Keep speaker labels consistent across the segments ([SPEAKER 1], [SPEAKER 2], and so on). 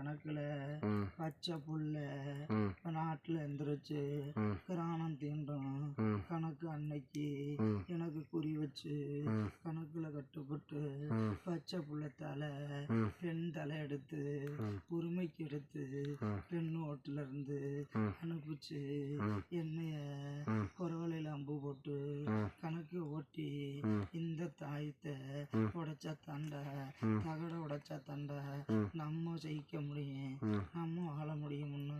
[SPEAKER 1] கணக்குல பச்சை புல்ல நாட்டுல எந்திரிச்சு கிராணம் தீண்டும் கணக்கு அன்னைக்கு எனக்கு குறி வச்சு கணக்குல கட்டுப்பட்டு பச்சை புள்ளத்தால
[SPEAKER 2] ம்
[SPEAKER 1] பெண் தலை எடுத்து. உரிமைக்கு எடுத்து. பெண் ஓட்டுல இருந்து. அனுப்பிச்சு. என்னைய. குறவலையில அம்பு போட்டு. கணக்கு ஓட்டி தாயத்தை. உடைச்சா தண்டை. தகட உடைச்சா தண்டை. நம்ம ஜெயிக்க முடியும் நம்ம ஆள முடியும்னு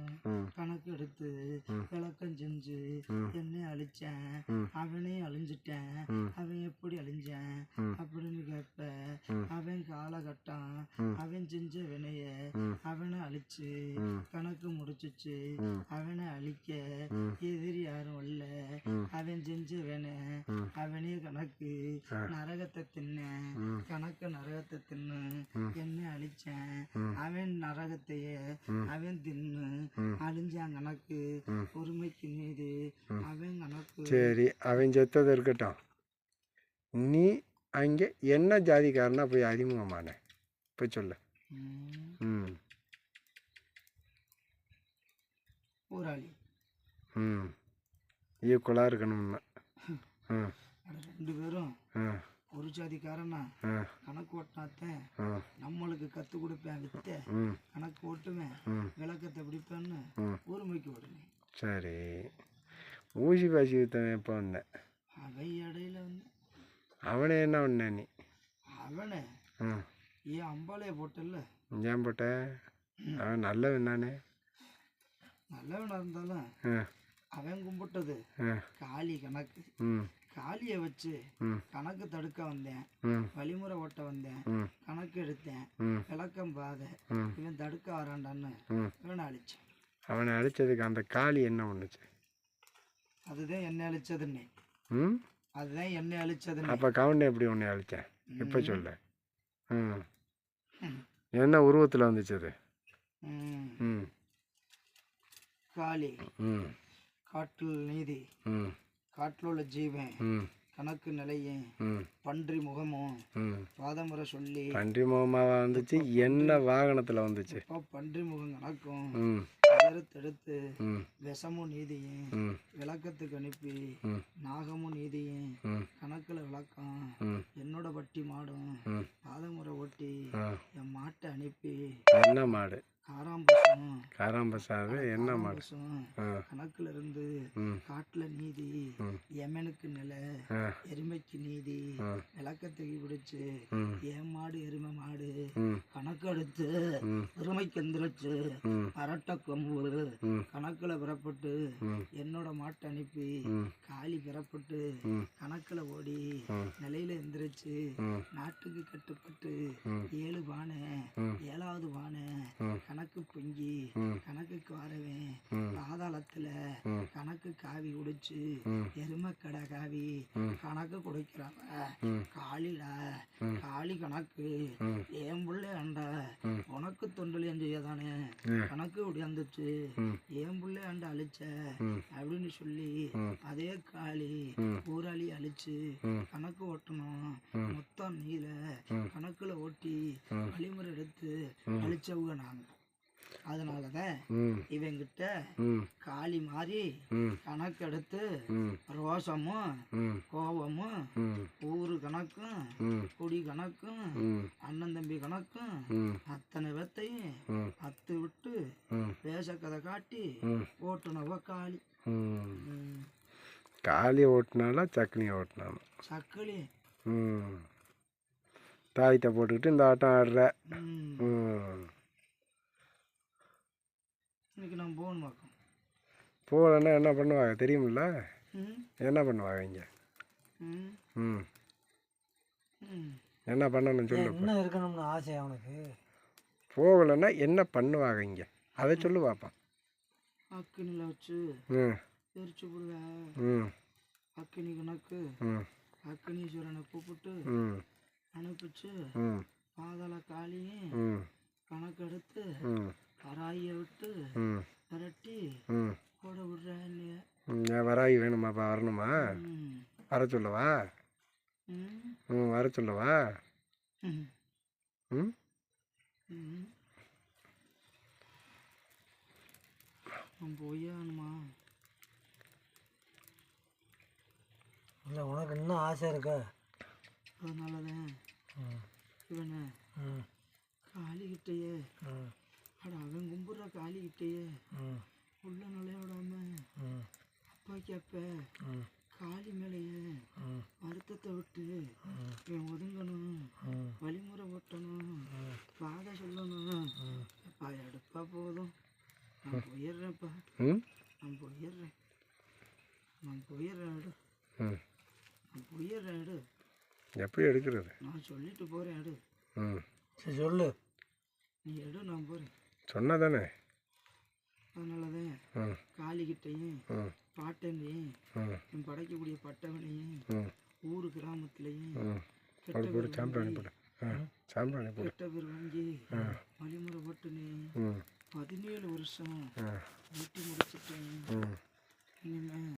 [SPEAKER 1] கணக்கு எடுத்து
[SPEAKER 2] ம்.
[SPEAKER 1] விளக்கம் செஞ்சு. என்னை அழிச்சேன். அவனே அழிஞ்சிட்டேன். அவன் எப்படி அழிஞ்சான். அப்படின்னு கேட்ப. அவன் காலகட்டம். அவன் செஞ்ச வினைய. அவனை அழிச்சு. கணக்கு முடிச்சிச்சு. அவனை அழிக்க. எதிரி யாரும் இல்ல. அவன் செஞ்ச வினை
[SPEAKER 2] ம்.
[SPEAKER 1] அவனே கணக்கு. நரகத்தை தின்ன. கணக்கு நரகத்தை தின்னு. என்ன அழிச்சேன். அவன் நரகத்தைய. அவன் தின்னு. அழிஞ்சான் கணக்கு
[SPEAKER 2] ம். சரி அவன் செத்தது இருக்கட்டும் நீ அங்கே என்ன ஜாதிக்காரனா போய் அறிமுகமான போய் சொல்லு
[SPEAKER 1] ம், போராளி
[SPEAKER 2] ம் ஈக்குவலாக இருக்கணும்னா ம்
[SPEAKER 1] ரெண்டு பேரும் ஒரு ஜாதிக்காரனா கணக்கு ஓட்டினாத்தேன் நம்மளுக்கு கத்து கொடுப்பேன் வித்த கணக்கு ஓட்டுவேன் விளக்கத்தை பிடிப்பேன்னு
[SPEAKER 2] ம்
[SPEAKER 1] ஊர்மைக்கு ஓடுனேன்
[SPEAKER 2] சரி. ஊசி பாசி வித்தவன் எப்போ வந்தேன்
[SPEAKER 1] அவை இடையில வந்து.
[SPEAKER 2] அவனை என்ன பண்ண நீ?
[SPEAKER 1] அவனை?
[SPEAKER 2] ம்.
[SPEAKER 1] ஏன் அம்பாளைய போட்டல்ல?
[SPEAKER 2] ஏன் போட்ட? அவன் நல்லவன் தானே?
[SPEAKER 1] நல்லவனா இருந்தாலும்
[SPEAKER 2] ம்
[SPEAKER 1] அவன் கும்பிட்டது.
[SPEAKER 2] ம்
[SPEAKER 1] காளி கணக்கு.
[SPEAKER 2] ம்.
[SPEAKER 1] காளியை வச்சு கணக்கு தடுக்க வந்தேன். வழிமுறை ஓட்ட வந்தேன். கணக்கு எடுத்தேன். விளக்கம் பாதை இவன் தடுக்க வரான்டான்னு இவனை அழிச்சேன்.
[SPEAKER 2] அவனை அடித்ததுக்கு அந்த காளி என்ன பண்ணுச்சு?
[SPEAKER 1] அதுதான் என்னை அழிச்சதுன்னு.
[SPEAKER 2] ம்?
[SPEAKER 1] அதுதான் என்னை அழிச்சதுன்னு.
[SPEAKER 2] அப்போ கவுண்டை எப்படி உன்னை அழித்தேன் இப்போ. சொல்லு. ம். என்ன உருவத்தில் வந்துச்சு அது?
[SPEAKER 1] ம். காளி.
[SPEAKER 2] ம்.
[SPEAKER 1] காட்டில் நீதி.
[SPEAKER 2] ம்.
[SPEAKER 1] காட்டில் உள்ள ஜீவன்.
[SPEAKER 2] ம்.
[SPEAKER 1] கணக்கு நிலையும் பன்றி முகமும் பாதமுறை சொல்லி.
[SPEAKER 2] பன்றி முகமாக வந்துச்சு? என்ன வாகனத்தில் வந்துச்சு?
[SPEAKER 1] பன்றி முகம் கணக்கும்.
[SPEAKER 2] ம்
[SPEAKER 1] தடுத்து
[SPEAKER 2] ம்.
[SPEAKER 1] விஷமும் நீதியும் விளக்கத்துக்கு அனுப்பி நாகமும் நீதியும் கணக்கில் விளக்கம் என்னோட பட்டி மாடும் பாதமுறை ஓட்டி என் மாட்டை அனுப்பி
[SPEAKER 2] என்ன மாடு?
[SPEAKER 1] ஆறாம்பசம்
[SPEAKER 2] காராம்பசாது என்ன மாடு?
[SPEAKER 1] கணக்குல இருந்து காட்டுல நீதி. எமனுக்கு நிலை எருமைக்கு நீதி
[SPEAKER 2] ஆ.
[SPEAKER 1] விளக்கத்துக்கு பிடிச்சு என் மாடு எருமை மாடு?
[SPEAKER 2] ம்.
[SPEAKER 1] கணக்கு எடுத்து
[SPEAKER 2] ம்.
[SPEAKER 1] எருமைக்கு எந்திரிச்சு
[SPEAKER 2] ம்.
[SPEAKER 1] அரட்டை கொம்பு கணக்குல பிறப்பட்டு என்னோட மாட்டை அனுப்பி காளி பிறப்பட்டு கணக்குல ஓடி நிலையில எந்திரிச்சு நாட்டுக்கு கட்டுப்பட்டு ஏழு பானை
[SPEAKER 2] ம்
[SPEAKER 1] கணக்கு பொங்கி
[SPEAKER 2] ம்
[SPEAKER 1] கணக்குக்கு வரவேன் பாதாளத்துல கணக்கு காவி குடிச்சு
[SPEAKER 2] ம்
[SPEAKER 1] எருமக்கடை காவி. கணக்கு குடிக்கிறாங்க
[SPEAKER 2] ம்
[SPEAKER 1] காளிடா. காளி கணக்கு என் புள்ளை அண்டா. உனக்கு தொண்டலையும் செய்யதானே. கணக்கு ஒடியாந்துச்சு
[SPEAKER 2] ம்
[SPEAKER 1] என் புள்ளை அண்டா அழிச்ச அப்படின்னு சொல்லி. அதே காளி. ஊராளி அழிச்சு. கணக்கு ஓட்டணும். மொத்தம் நீல. கணக்குல ஓட்டி. வழிமுறை எடுத்து. அழிச்சவங்க நாங்க அதனாலதான்
[SPEAKER 2] ம்.
[SPEAKER 1] இவங்கிட்ட காளி மாதிரி கணக்கெடுத்து
[SPEAKER 2] ம்.
[SPEAKER 1] ரோசமும்
[SPEAKER 2] ம்.
[SPEAKER 1] கோபமும் ஊரு கணக்கும் குடி கணக்கும் அண்ணன் தம்பி கணக்கும் அத்தனை பேத்தையும்
[SPEAKER 2] ம்.
[SPEAKER 1] அத்து விட்டு
[SPEAKER 2] ம்.
[SPEAKER 1] வேஷக்கதை காட்டி ஓட்டுனவ காளி.
[SPEAKER 2] காளி ஓட்டினாலா சக்கனியை ஓட்டினாலும்
[SPEAKER 1] சக்கிலி
[SPEAKER 2] தாயத்தை போட்டுக்கிட்டு இந்த ஆட்டம் ஆடுற
[SPEAKER 1] ம்.
[SPEAKER 2] ம்
[SPEAKER 1] இன்னைக்கு நான் போகணும் பார்க்கணும்.
[SPEAKER 2] போகலன்னா என்ன பண்ணுவாங்க? தெரியுமில்ல?
[SPEAKER 1] ம்
[SPEAKER 2] என்ன பண்ணுவாங்க இங்கே?
[SPEAKER 1] ம்.
[SPEAKER 2] ம்.
[SPEAKER 1] ம்.
[SPEAKER 2] என்ன பண்ணணும்னு சொல்லு
[SPEAKER 1] என்ன இருக்கணும்னு ஆசை அவனுக்கு
[SPEAKER 2] போகலைன்னா என்ன பண்ணுவாங்க இங்கே? அதை சொல்லு பார்ப்போம்
[SPEAKER 1] அக்கினியில் வச்சு
[SPEAKER 2] ம்.
[SPEAKER 1] எரிச்சு விடுவேன்
[SPEAKER 2] ம்.
[SPEAKER 1] அக்கினி கணக்கு.
[SPEAKER 2] ம்.
[SPEAKER 1] அக்கினீஸ்வரனை கூப்பிட்டு
[SPEAKER 2] ம்.
[SPEAKER 1] அனுப்பிச்சு
[SPEAKER 2] ம்.
[SPEAKER 1] பாதாள காளியும்
[SPEAKER 2] ம்.
[SPEAKER 1] கணக்கெடுத்து
[SPEAKER 2] ம்
[SPEAKER 1] கராயை விட்டு
[SPEAKER 2] ம்.
[SPEAKER 1] விரட்டி
[SPEAKER 2] ம்.
[SPEAKER 1] போட விடுறேன்
[SPEAKER 2] ம், ஏன் வராகி வேணுமாப்பா வரணுமா? வர சொல்லவா?
[SPEAKER 1] ம்.
[SPEAKER 2] வர சொல்லவா?
[SPEAKER 1] ம்.
[SPEAKER 2] ம்.
[SPEAKER 1] ம். நான் போயே ஆகணுமா
[SPEAKER 3] இல்லை உனக்கு இன்னும் ஆசை இருக்கா?
[SPEAKER 1] அதனால தான் இவனை காளிகிட்டையே அட அவன் கும்பிட்ற காளிகிட்டையே
[SPEAKER 3] ம்.
[SPEAKER 1] உள்ள நுழைய விடாம
[SPEAKER 3] ம்.
[SPEAKER 1] அப்பா கேப்ப. காளி மேலேயே வருத்தத்தை விட்டு இவன் ஒதுங்கணும். வழிமுறை ஓட்டணும். பாதை சொல்லணும். அப்பா எடுப்பா போதும். நான் போயிடுறேன்ப்பா. நான் போயிடுறேன். நான் போயிடுறேன் எடு. நான் போயிடுறேன் எடு.
[SPEAKER 2] எப்படி எடுக்கிறது?
[SPEAKER 1] நான் சொல்லிட்டு போகிறேன் எடு.
[SPEAKER 3] சரி சொல்லு.
[SPEAKER 1] நீ எடு நான் போகிறேன்
[SPEAKER 2] சொன்னால் தானே
[SPEAKER 1] அதனால தான்
[SPEAKER 2] ம்.
[SPEAKER 1] காளிகிட்டையும்
[SPEAKER 2] ம்.
[SPEAKER 1] பாட்டனையும் என் படைக்கக்கூடிய பட்டவனையும் ஊர் கிராமத்துலேயும் கெட்ட பேர்
[SPEAKER 2] சாம்பிராணி
[SPEAKER 1] வாங்கி
[SPEAKER 2] போடு. ஆ சாம்பிராணி போடு.
[SPEAKER 1] கெட்ட பேர் வாங்கி வழிமுறை போட்டு நீ
[SPEAKER 2] ம்.
[SPEAKER 1] பதினேழு வருஷம்
[SPEAKER 2] ஆ.
[SPEAKER 1] ஓட்டி முடிச்சிட்டேன்.
[SPEAKER 2] ம்.